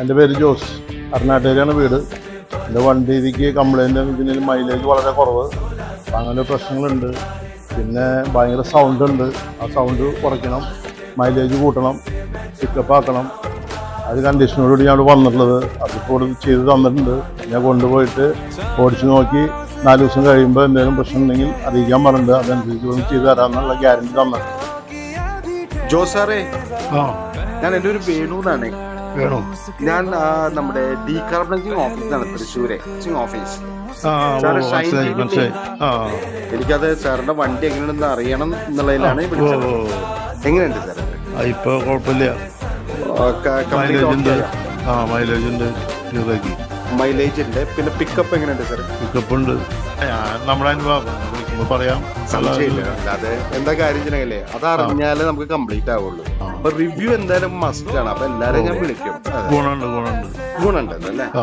എന്റെ പേര് ജോസ്. കർണാടകയിലാണ് വീട്. എന്റെ വണ്ടിക്ക് കംപ്ലൈന്റ് ഇതിന് മൈലേജ് വളരെ കുറവ്. അങ്ങനെ പ്രശ്നങ്ങളുണ്ട്. പിന്നെ ഭയങ്കര സൗണ്ട് ഉണ്ട്. ആ സൗണ്ട് കുറയ്ക്കണം. മൈലേജ് കൂട്ടണം. പിക്കപ്പ് ആക്കണം. അത് കണ്ടീഷനോടുകൂടി ഞാൻ വന്നിട്ടുള്ളത്. അതിപ്പോൾ ചെയ്ത് തന്നിട്ടുണ്ട്. ഞാൻ കൊണ്ടുപോയിട്ട് ഓടിച്ചു നോക്കി നാല് ദിവസം കഴിയുമ്പോൾ എന്തെങ്കിലും പ്രശ്നം ഉണ്ടെങ്കിൽ അറിയിക്കാൻ പറഞ്ഞിട്ടുണ്ട്. അതനുസരിച്ച് ഒന്ന് ചെയ്ത് തരാമെന്നുള്ള ഗ്യാരണ്ടി തന്നെ ജോസ് സാറേ ഞാൻ എന്റെ ഒരു വേണു എന്നാണ് വേണോ? ഞാൻ നമ്മുടെ ഡീകാർബണൈസിങ് ഓഫീസാണ് തൃശ്ശൂരെ. ഓഫീസ്. എനിക്കത് സാറിന്റെ വണ്ടി എങ്ങനെയാണെന്ന് അറിയണം എന്നുള്ളതിലാണ് വിളിച്ചത്. എങ്ങനെയുണ്ട് സാർ ഇപ്പൊ കുഴപ്പമില്ല. മൈലേജ് ഉണ്ട്. ആ മൈലേജ് ഉണ്ട്. മൈലേജ് ഉണ്ട് പിന്നെ പിക്കപ്പ് എങ്ങനെയുണ്ട് സാർ പിക്കപ്പ് ഉണ്ട്. നമ്മുടെ അനുഭവം. വിളിക്കുമ്പോൾ പറയാം. സംശയമില്ല. അല്ലാതെ എന്താ കാര്യം ചെയ്യണല്ലേ അത് അറിഞ്ഞാലേ നമുക്ക് കംപ്ലീറ്റ് ആവുള്ളൂ. അപ്പൊ റിവ്യൂ എന്തായാലും മസ്റ്റ് ആണ്. അപ്പൊ എല്ലാരും ഞാൻ വിളിക്കും. ഗുണമുണ്ട് ഗുണമുണ്ട്. ആ.